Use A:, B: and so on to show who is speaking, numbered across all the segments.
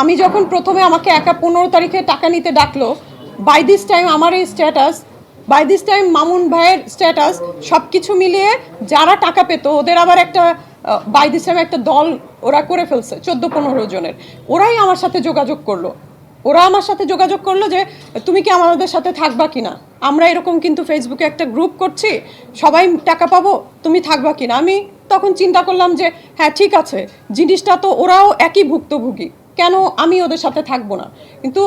A: আমি যখন প্রথমে আমাকে একা পনেরো তারিখে টাকা নিতে ডাকলো বাই দিস টাইম আমার এই status by this time Mamun ভাইয়ের স্ট্যাটাস সব কিছু মিলিয়ে যারা টাকা পেতো, ওদের আবার একটা বাই দিস টাইম একটা দল ওরা করে ফেলছে, চোদ্দ পনেরো জনের। ওরাই আমার সাথে যোগাযোগ করল। ওরা আমার সাথে যোগাযোগ করল যে, তুমি কি আমাদের সাথে থাকবা কিনা? আমরা এরকম কিন্তু ফেসবুকে একটা গ্রুপ করছি, সবাই টাকা পাবো, তুমি থাকবা কিনা? আমি তখন চিন্তা করলাম যে হ্যাঁ ঠিক আছে। জিনিসটা তো ওরাও একই ভুক্তভোগী। কেন আমি ওদের সাথে থাকব না? কিন্তু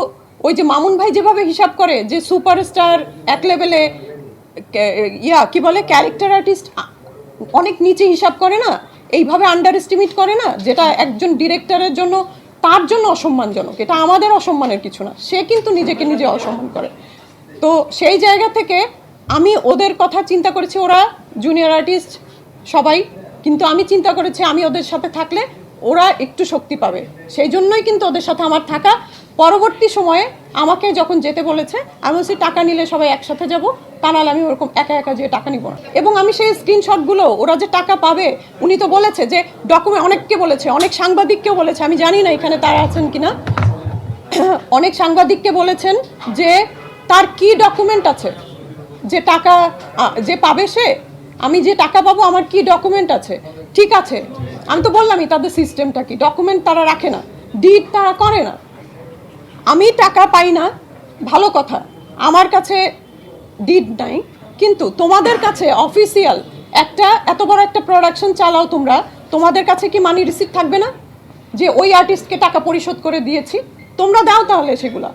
A: ওই যে মামুন ভাই যেভাবে হিসাব করে যে সুপারস্টার এক লেভেলে ইয়া, কি বলে ক্যারেক্টার আর্টিস্ট অনেক নিচে হিসাব করে না? এইভাবে আন্ডার এস্টিমেট করে না? যেটা একজন ডিরেক্টরের জন্য তার জন্য অসম্মানজনক। এটা আমাদের অসম্মানের কিছু না। সে কিন্তু নিজেকে নিজে অসম্মান করে। তো সেই জায়গা থেকে আমি ওদের কথা চিন্তা করেছি, ওরা জুনিয়র আর্টিস্ট সবাই। কিন্তু আমি চিন্তা করেছি আমি ওদের সাথে থাকলে ওরা একটু শক্তি পাবে। সেই জন্যই কিন্তু ওদের সাথে আমার থাকা। পরবর্তী সময়ে আমাকে যখন যেতে বলেছে, আমি বলছি, টাকা নিলে সবাই একসাথে যাব, তা নাহলে আমি ওরকম একা একা যেয়ে টাকা নিব না। এবং আমি সেই স্ক্রিনশটগুলো ওরা যে টাকা পাবে, উনি তো বলেছে যে ডকুমেন্ট অনেককে বলেছে, অনেক সাংবাদিককেও বলেছে। আমি জানি না এখানে তারা আছেন কিনা। অনেক সাংবাদিককে বলেছেন যে, তার কি ডকুমেন্ট আছে? যে টাকা যে পাবে সে? আমি যে টাকা পাবো, আমার কি ডকুমেন্ট আছে? ঠিক আছে আমি তো বললামই তাদের সিস্টেমটা কি? ডকুমেন্ট তারা রাখে না ডিড তারা করে না। আমি টাকা পাই না, ভালো কথা। আমার কাছে ডিড নাই, কিন্তু তোমাদের কাছে অফিসিয়াল একটা, এত বড় একটা প্রোডাকশন চালাও তোমরা, তোমাদের কাছে কি মানি রিসিপ্ট থাকবে না? যে ওই আর্টিস্টকে টাকা পরিশোধ করে দিয়েছি, তোমরা দাও তাহলে সেগুলা।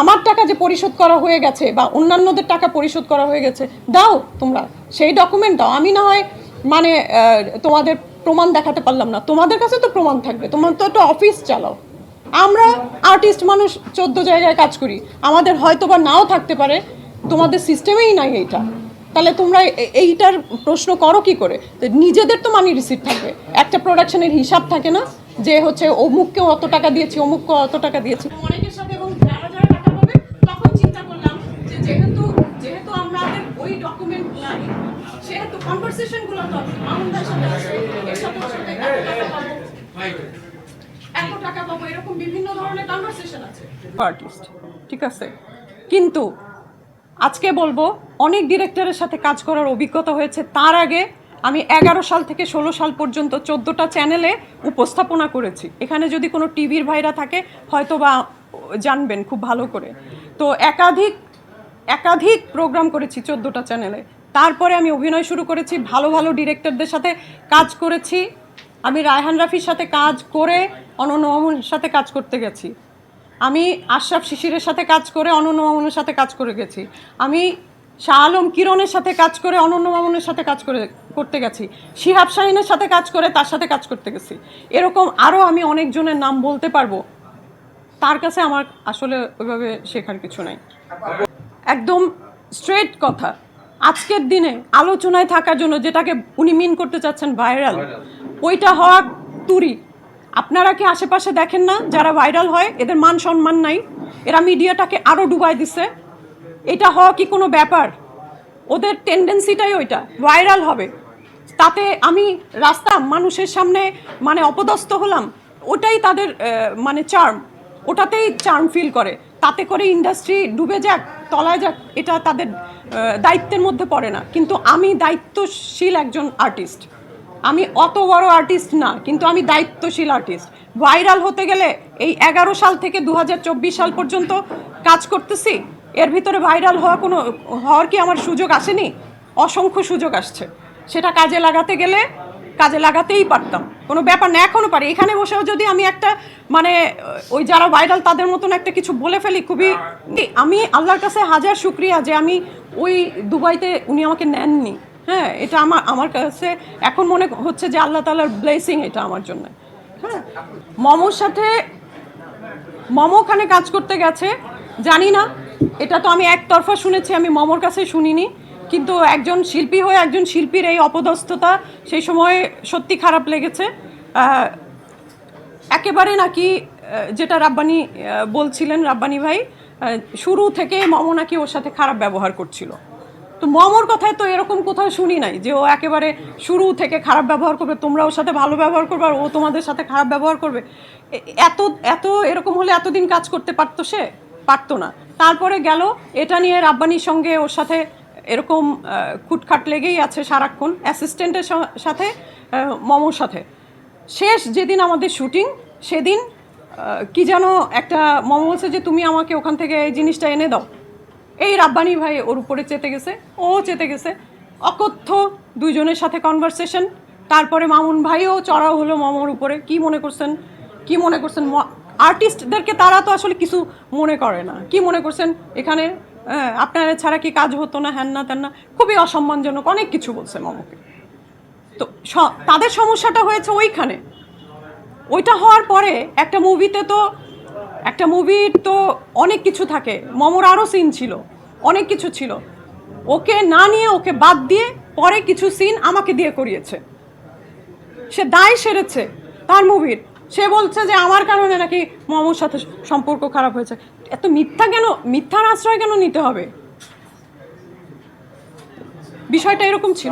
A: আমার টাকা যে পরিশোধ করা হয়ে গেছে বা অন্যান্যদের টাকা পরিশোধ করা হয়ে গেছে, দাও তোমরা। সেই ডকুমেন্ট দাও। আমি না হয় মানে তোমাদের প্রমাণ দেখাতে পারলাম না। তোমাদের কাছে তো প্রমাণ থাকবে। তোমার তো একটা অফিস চালাও। আমরা আর্টিস্ট মানুষ চোদ্দ জায়গায় কাজ করি। আমাদের হয়তো বা নাও থাকতে পারে। তোমাদের সিস্টেমেই নাই এইটা। তাহলে তোমরা এইটার প্রশ্ন করো কি করে? নিজেদের তো মানি রিসিভ থাকবে। একটা প্রোডাকশনের হিসাব থাকে না যে হচ্ছে অমুককে অত টাকা দিয়েছি অমুককে অত টাকা দিয়েছি। অনেকের সাথে এবং যারা যারা টাকা পাবে তখন চিন্তা করলাম যে যেহেতু যেহেতু ওই ডকুমেন্ট নাই, সেহেতু কনভারসেশনগুলো তো সাথে আছে এর সাথে ওর সাথে এত টাকা পাবো এত টাকা পাবো এরকম বিভিন্ন ধরনের কনভারসেশন আছে। আর্টিস্ট ঠিক আছে? কিন্তু আজকে বলব, অনেক ডিরেক্টরের সাথে কাজ করার অভিজ্ঞতা হয়েছে। তার আগে আমি এগারো সাল থেকে ষোলো সাল পর্যন্ত চোদ্দোটা চ্যানেলে উপস্থাপনা করেছি। এখানে যদি কোনো টিভির ভাইরা থাকে হয়তো বা জানবেন খুব ভালো করে। তো একাধিক একাধিক প্রোগ্রাম করেছি চোদ্দোটা চ্যানেলে তারপরে আমি অভিনয় শুরু করেছি, ভালো ভালো ডিরেক্টরদের সাথে কাজ করেছি। আমি রায়হান রাফির সাথে কাজ করে অনন্য মামুনের সাথে কাজ করতে গেছি। আমি আশরাফ শিশিরের সাথে কাজ করে অনন্য মামুনের সাথে কাজ করে গেছি। আমি শাহ আলম কিরণের সাথে কাজ করে অনন্য মামুনের সাথে কাজ করে, করতে গেছি। শিহাব শাহিনের সাথে কাজ করে তার সাথে কাজ করতে গেছি। এরকম আরও আমি অনেকজনের নাম বলতে পারব। তার কাছে আমার আসলে ওইভাবে শেখার কিছু নাই। একদম স্ট্রেট কথা। আজকের দিনে আলোচনায় থাকার জন্য যেটাকে উনি মিন করতে চাচ্ছেন ভাইরাল ওইটা হওয়া তুরি আপনারা কি আশেপাশে দেখেন না? যারা ভাইরাল হয়, এদের মান সম্মান নাই। এরা মিডিয়াটাকে আরও ডুবাই দিছে। এটা হওয়া কি কোনো ব্যাপার? ওদের টেন্ডেন্সিটাই ওইটা। ভাইরাল হবে। তাতে আমি রাস্তা মানুষের সামনে মানে অপদস্থ হলাম, ওটাই তাদের মানে চার্ম ওটাতেই চার্ম ফিল করে। তাতে করে ইন্ডাস্ট্রি ডুবে যাক, তলায় যাক, এটা তাদের দায়িত্বের মধ্যে পড়ে না। কিন্তু আমি দায়িত্বশীল একজন আর্টিস্ট আমি অত বড় আর্টিস্ট না, কিন্তু আমি দায়িত্বশীল আর্টিস্ট ভাইরাল হতে গেলে এই এগারো সাল থেকে দু হাজার চব্বিশ সাল পর্যন্ত কাজ করতেছি। এর ভিতরে ভাইরাল হওয়া কোনো, হওয়ার কি আমার সুযোগ আসেনি? অসংখ্য সুযোগ আসছে। সেটা কাজে লাগাতে গেলে কাজে লাগাতেই পারতাম। কোনো ব্যাপার না এখনও পারি। এখানে বসেও যদি আমি একটা মানে ওই যারা ভাইরাল তাদের মতন একটা কিছু বলে ফেলি, খুবই আমি আল্লাহর কাছে হাজার শুক্রিয়া যে আমি ওই দুবাইতে উনি আমাকে নেননি। হ্যাঁ এটা আমার আমার কাছে এখন মনে হচ্ছে যে আল্লাহ তালার ব্লেসিং এটা আমার জন্য। হ্যাঁ মমোর সাথে, মমো ওখানে কাজ করতে গেছে, জানি না, এটা তো আমি একতরফা শুনেছি, আমি মমোর কাছে শুনিনি, কিন্তু একজন শিল্পী হয়ে একজন শিল্পীর এই অপদস্থতা সেই সময় সত্যি খারাপ লেগেছে। একেবারে নাকি যেটা রাব্বানি বলছিলেন রাব্বানি ভাই শুরু থেকে মমো নাকি ওর সাথে খারাপ ব্যবহার করছিল। তো মমর কথায় তো এরকম কোথাও শুনি নাই যে ও একেবারে শুরু থেকে খারাপ ব্যবহার করবে তোমরা ওর সাথে ভালো ব্যবহার করবে আর ও তোমাদের সাথে খারাপ ব্যবহার করবে। এত এত এরকম হলে এতদিন কাজ করতে পারতো সে? পারতো না। তারপরে গেল, এটা নিয়ে রাব্বানির সঙ্গে ওর সাথে এরকম খুটখাট লেগেই আছে সারাক্ষণ অ্যাসিস্ট্যান্টের সাথে মমর সাথে। শেষ যেদিন আমাদের শুটিং সেদিন কি যেন একটা মম বলছে যে, তুমি আমাকে ওখান থেকে এই জিনিসটা এনে দাও। এই রাব্বানি ভাই ওর উপরে চেতে গেছে ও চেতে গেছে। অকথ্য দুইজনের সাথে কনভারসেশন তারপরে মামুন ভাইও চড়াও হলো মমর উপরে। কি মনে করছেন? কি মনে করছেন? আর্টিস্টদেরকে তারা তো আসলে কিছু মনে করে না। কি মনে করছেন? এখানে আহ, আপনারা ছাড়া কি কাজ হতো না হ্যান না ত্যান না? খুবই অসম্মানজনক অনেক কিছু বলছে মমকে। তো তাদের সমস্যাটা হয়েছে ওইখানে। ওইটা হওয়ার পরে একটা মুভিতে তো একটা মুভির তো অনেক কিছু থাকে। মমর আরও সিন ছিল, অনেক কিছু ছিল। ওকে না নিয়ে ওকে বাদ দিয়ে পরে কিছু সিন আমাকে দিয়ে করিয়েছে। সে দায় সেরেছে তার মুভির সে বলছে যে, আমার কারণে নাকি মমর সাথে সম্পর্ক খারাপ হয়েছে। এত মিথ্যা কেন, মিথ্যার আশ্রয় কেন নিতে হবে? বিষয়টা এরকম ছিল।